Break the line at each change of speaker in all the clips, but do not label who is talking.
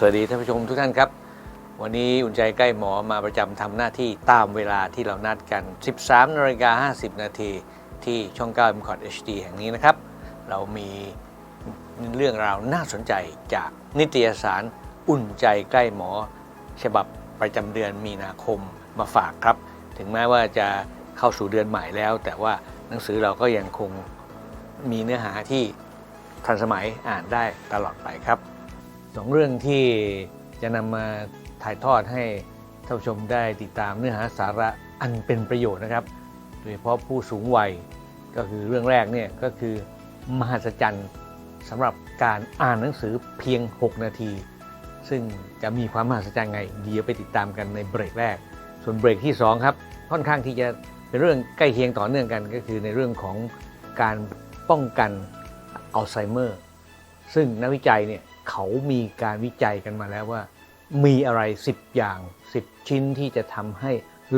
สวัสดีท่านผู้ชมทุกท่านครับ วันนี้อุ่นใจใกล้หมอมาประจำทำหน้าที่ตามเวลาที่เรานัดกัน 13นาฬิกา50 นาทีที่ช่อง 9 m c o t HD แห่งนี้นะครับ เรามีเรื่องราวน่าสนใจจากนิตยสารอุ่นใจใกล้หมอ ฉบับประจำเดือนมีนาคมมาฝากครับ ถึงแม้ว่าจะเข้าสู่เดือนใหม่แล้ว แต่ว่าหนังสือเราก็ยังคงมีเนื้อหาที่ทันสมัยอ่านได้ตลอดไปครับ สองเรื่องที่จะนำมาถ่ายทอดให้ท่านผู้ชมได้ติดตามเนื้อหาสาระอันเป็นประโยชน์นะครับ โดยเฉพาะผู้สูงวัยก็คือเรื่องแรกเนี่ยก็คือมหัศจรรย์สำหรับการอ่านหนังสือเพียง 6 นาที ซึ่งจะมีความมหัศจรรย์ไงเดี๋ยวไปติดตามกันในเบรกแรก ส่วนเบรกที่ 2 ครับ ค่อนข้างที่จะเป็นเรื่องใกล้เคียงต่อเนื่องกันก็คือในเรื่องของการป้องกันอัลไซเมอร์ ซึ่งนักวิจัยเนี่ย เขามีการวิจัยกันมาแล้วว่า มีอะไร 10 อย่าง 10 ชิ้นที่จะทำให้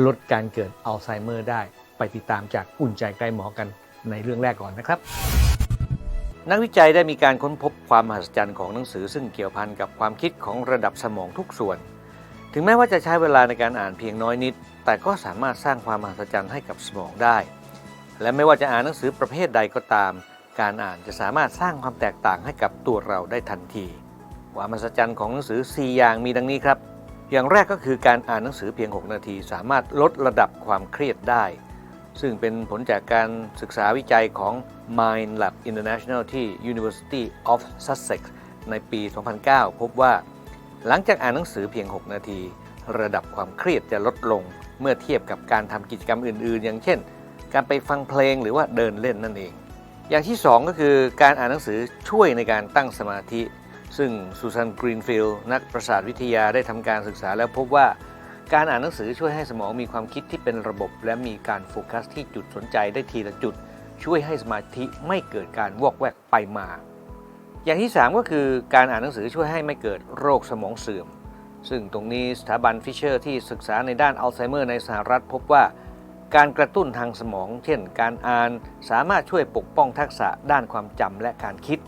ลดการเกิดอัลไซเมอร์ได้ ไปติดตามจากอุ่นใจใกล้หมอกันในเรื่องแรกก่อนนะครับ นักวิจัยได้มีการค้นพบความมหัศจรรย์ของหนังสือ ซึ่งเกี่ยวพันกับความคิดของระดับสมองทุกส่วน ถึงแม้ว่าจะใช้เวลาในการอ่านเพียงน้อยนิด แต่ก็สามารถสร้างความมหัศจรรย์ให้กับสมองได้ และไม่ว่าจะอ่านหนังสือประเภทใดก็ตาม การอ่านจะสามารถสร้างความแตกต่างให้กับตัวเราได้ทันที ความมหัศจรรย์ของหนังสือ 4 อย่างมีดังนี้ครับ อย่างแรกก็คือการอ่านหนังสือเพียง 6 นาที สามารถลดระดับความเครียดได้ ซึ่งเป็นผลจากการศึกษาวิจัยของ Mind Lab International ที่ University of Sussex ในปี 2009 พบว่า หลังจากอ่านหนังสือเพียง 6 นาที ระดับความเครียดจะลดลง เมื่อเทียบกับการทำกิจกรรมอื่น ๆ อย่างเช่น การไปฟังเพลงหรือว่าเดินเล่นนั่นเอง อย่างที่ 2 ก็คือการอ่านหนังสือช่วยในการตั้งสมาธิ ซึ่งซูซานกรีนฟิลด์นักประสาทวิทยาได้ทำการศึกษาแล้วพบว่าการอ่านหนังสือช่วยให้สมองมีความคิดที่เป็นระบบ และมีการโฟกัสที่จุดสนใจได้ทีละจุด ช่วยให้สมาธิไม่เกิดการวอกแวกไปมา อย่างที่ 3 ก็คือการอ่านหนังสือช่วยให้ไม่เกิดโรคสมองเสื่อม ซึ่งตรงนี้สถาบันฟิชเชอร์ที่ศึกษาในด้านอัลไซเมอร์ในสหรัฐพบว่าการกระตุ้นทางสมอง เช่น การอ่านสามารถช่วยปกป้องทักษะด้านความจำและการคิด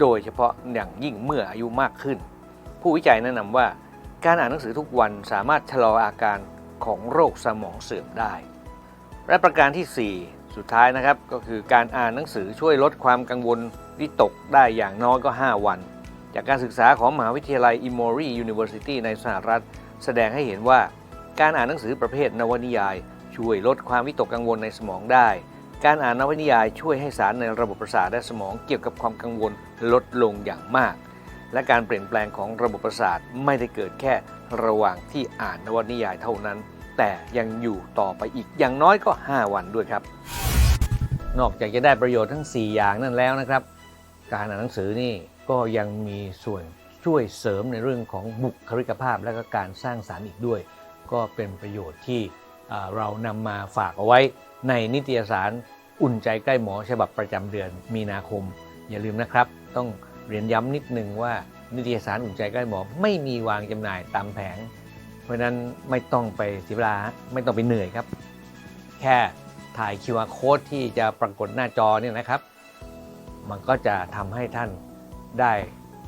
โดยเฉพาะอย่างยิ่งเมื่ออายุมากขึ้น ผู้วิจัยแนะนำว่าการอ่านหนังสือทุกวันสามารถชะลออาการของโรคสมองเสื่อมได้ และประการที่ 4 สุดท้ายนะครับก็คือการอ่านหนังสือช่วยลดความกังวลวิตกได้อย่างน้อยก็ 5 วัน จากการศึกษาของมหาวิทยาลัย Emory University ในสหรัฐ แสดงให้เห็นว่า การอ่านหนังสือประเภทนวนิยาย ช่วยลดความวิตกกังวลในสมองได้ การอ่านนวนิยายช่วยให้สารในระบบประสาทและสมองเกี่ยวกับความกังวลลดลงอย่างมาก และการเปลี่ยนแปลงของระบบประสาทไม่ได้เกิดแค่ระหว่างที่อ่านนวนิยายเท่านั้น แต่ยังอยู่ต่อไปอีกอย่างน้อยก็ 5 วันด้วยครับ นอกจากจะได้ประโยชน์ทั้ง 4 อย่างนั่นแล้วนะครับ การอ่านหนังสือนี่ก็ยังมีส่วนช่วยเสริมในเรื่องของบุคลิกภาพและก็การสร้างสารรค์อีกด้วย ก็เป็นประโยชน์ที่เรานำมาฝากเอาไว้ ในนิตยสารอุ่นใจใกล้หมอฉบับประจำเดือนมีนาคม อย่าลืมนะครับ ต้องเรียนย้ำนิดนึงว่านิตยสารอุ่นใจใกล้หมอไม่มีวางจำหน่ายตามแผง เพราะฉะนั้นไม่ต้องไปเสียเวลาไม่ต้องไปเหนื่อยครับ แค่ถ่าย QR code ที่จะปรากฏหน้าจอเนี่ยนะครับ มันก็จะทำให้ท่านได้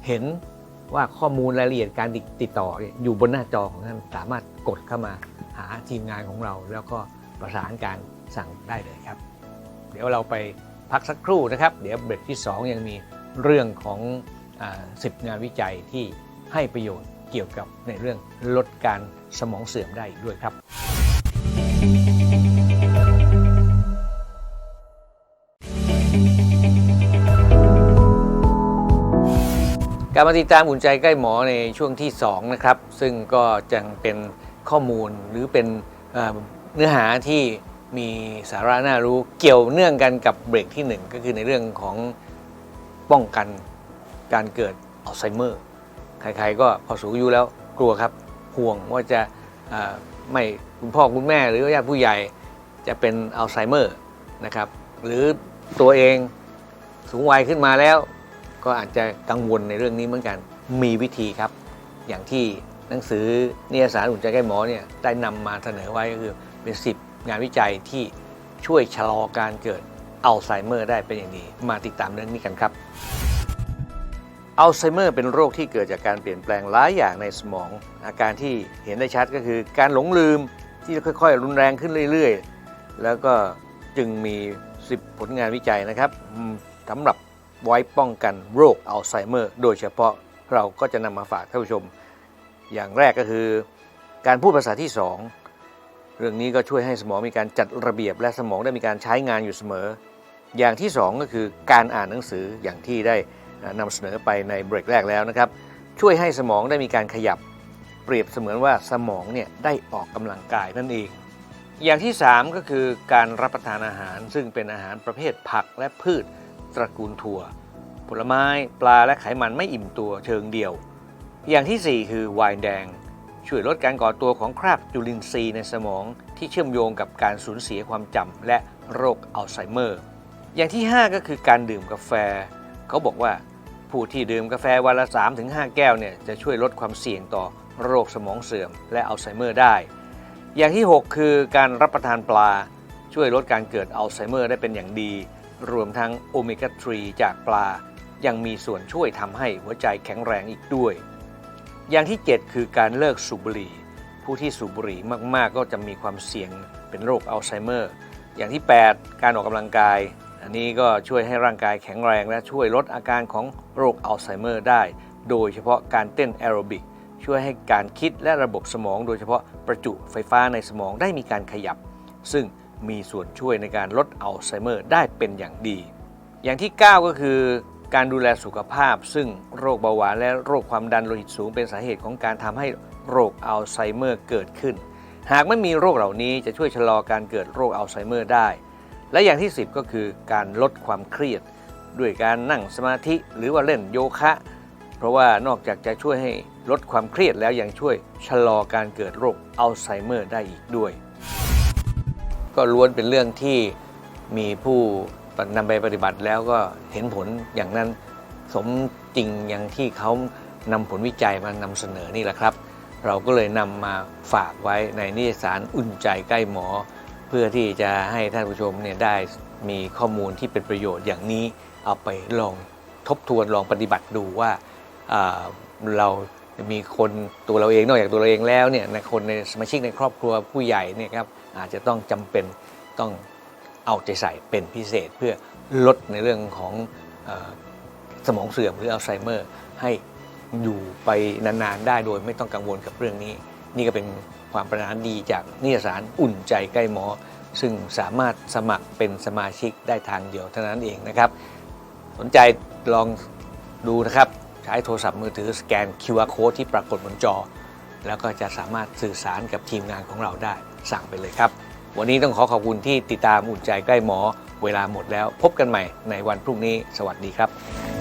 เห็นว่าข้อมูลรายละเอียดการติดต่ออยู่บนหน้าจอของท่านสามารถกดเข้ามาหาทีมงานของเรา แล้วก็ประสานการ สั่งได้เลยครับ เดี๋ยวเราไปพักสักครู่นะครับ เดี๋ยวเบรกที่ 2 ยังมีเรื่องของอา10งานวิจัยที่ให้ประโยชน์เกี่ยวกับในเรื่องลดการสมองเสื่อมได้ด้วยครับ การมาติดตามอุ่นใจใกล้หมอในช่วงที่ 2 นะครับ ซึ่งก็จะเป็นข้อมูลหรือเป็นเนื้อหาที่ มีสาระน่ารู้เกี่ยวเนื่องกันกับเบรกที่ 1 ก็คือในเรื่องของป้องกันการเกิดอัลไซเมอร์ ใครๆก็พอสูงอายุแล้วกลัวครับห่วงว่าจะไม่คุณพ่อคุณแม่หรือญาติผู้ใหญ่จะเป็นอัลไซเมอร์นะครับ หรือตัวเองสูงวัยขึ้นมาแล้ว ก็อาจจะกังวลในเรื่องนี้เหมือนกันมีวิธีครับ อย่างที่หนังสือนิยสารอุ่นใจใกล้หมอเนี่ยได้นำมาเสนอไว้ก็คือเป็น 10 งานวิจัยที่ช่วยชะลอการเกิดอัลไซเมอร์ได้เป็นอย่างดี มาติดตามเรื่องนี้กันครับ อัลไซเมอร์เป็นโรคที่เกิดจากการเปลี่ยนแปลงหลายอย่างในสมอง อาการที่เห็นได้ชัดก็คือการหลงลืมที่ค่อย ๆ รุนแรงขึ้นเรื่อย ๆ แล้วก็จึงมี 10 ผลงานวิจัยนะครับสำหรับไว้ป้องกันโรคอัลไซเมอร์ โดยเฉพาะเราก็จะนำมาฝากท่านผู้ชม อย่างแรกก็คือ การพูดภาษาที่ 2 เรื่องนี้ก็ช่วยให้สมองมีการจัดระเบียบและสมองได้มีการใช้งานอยู่เสมอ อย่างที่ 2 ก็คือการอ่านหนังสืออย่างที่ได้นำเสนอไปในเบรกแรกแล้วนะครับ ช่วยให้สมองได้มีการขยับ เปรียบเสมือนว่าสมองเนี่ยได้ออกกำลังกายนั่นเอง อย่างที่ 3 ก็คือการรับประทานอาหาร ซึ่งเป็นอาหารประเภทผักและพืชตระกูลถั่ว ผลไม้ ปลาและไขมันไม่อิ่มตัวเชิงเดียว อย่างทีสี่4 คือไวน์แดง ช่วยลดการก่อตัวของคราบจุลินทรีย์ในสมองที่เชื่อมโยงกับการสูญเสียความจำและโรคอัลไซเมอร์ อย่างที่ 5 ก็คือการดื่มกาแฟ เขาบอกว่าผู้ที่ดื่มกาแฟวันละ 3-5 แก้วเนี่ยจะช่วยลดความเสี่ยงต่อโรคสมองเสื่อมและอัลไซเมอร์ได้ อย่างที่ 6 คือการรับประทานปลา ช่วยลดการเกิดอัลไซเมอร์ได้เป็นอย่างดี รวมทั้งโอเมก้า 3 จากปลา ยังมีส่วนช่วยทำให้หัวใจแข็งแรงอีกด้วย อย่างที่ 7 คือการเลิกสูบบุหรี่ ผู้ที่สูบบุหรี่มาก ๆ ก็จะมีความเสี่ยงเป็นโรคอัลไซเมอร์ อย่างที่ 8 การออกกำลังกาย อันนี้ก็ช่วยให้ร่างกายแข็งแรงและช่วยลดอาการของโรคอัลไซเมอร์ได้ โดยเฉพาะการเต้นแอโรบิกช่วยให้การคิดและระบบสมอง โดยเฉพาะประจุไฟฟ้าในสมองได้มีการขยับ ซึ่งมีส่วนช่วยในการลดอัลไซเมอร์ได้เป็นอย่างดี อย่างที่ 9 ก็คือ การดูแลสุขภาพ ซึ่งโรคเบาหวานและโรคความดันโลหิตสูงเป็นสาเหตุของการทำให้โรคอัลไซเมอร์เกิดขึ้น หากไม่มีโรคเหล่านี้จะช่วยชะลอการเกิดโรคอัลไซเมอร์ได้ และอย่างที่ 10 ก็คือการลดความเครียด ด้วยการนั่งสมาธิหรือว่าเล่นโยคะ เพราะว่านอกจากจะช่วยให้ลดความเครียดแล้วยังช่วยชะลอการเกิดโรคอัลไซเมอร์ได้อีกด้วย ก็ล้วนเป็นเรื่องที่มีผู้ นำไปปฏิบัติแล้วก็เห็นผลอย่างนั้นสมจริงอย่างที่เขานำผลวิจัยมานำเสนอนี่แหละครับ เราก็เลยนำมาฝากไว้ในนิยสารอุ่นใจใกล้หมอ เพื่อที่จะให้ท่านผู้ชมเนี่ยได้มีข้อมูลที่เป็นประโยชน์อย่างนี้เอาไปลองทบทวนลองปฏิบัติดูว่าอ่าเรามีคนตัวเราเองนอกจากตัวเราเองแล้วเนี่ยในคนในสมาชิกในครอบครัวผู้ใหญ่เนี่ยครับอาจจะต้องจำเป็นต้อง เอาใจใส่เป็นพิเศษเพื่อลดในเรื่องของอสมองเสื่อมหรืออัลไซเมอร์ ให้อยู่ไปนาน ๆ ได้โดยไม่ต้องกังวลกับเรื่องนี้ นี่ก็เป็นความประนาดีจากนิยสารอุ่นใจใกล้หมอ ซึ่งสามารถสมัครเป็นสมาชิกได้ทางเดียวเท่านั้นเองนะครับ สนใจลองดูนะครับ ใช้โทรศัพท์มือถือสแกน QR code ที่ปรากฏบนจอ แล้วก็จะสามารถสื่อสารกับทีมงานของเราได้สั่งไปเลยครับ วันนี้ต้องขอขอบคุณที่ติดตามอุ่นใจใกล้หมอ เวลาหมดแล้ว พบกันใหม่ในวันพรุ่งนี้ สวัสดีครับ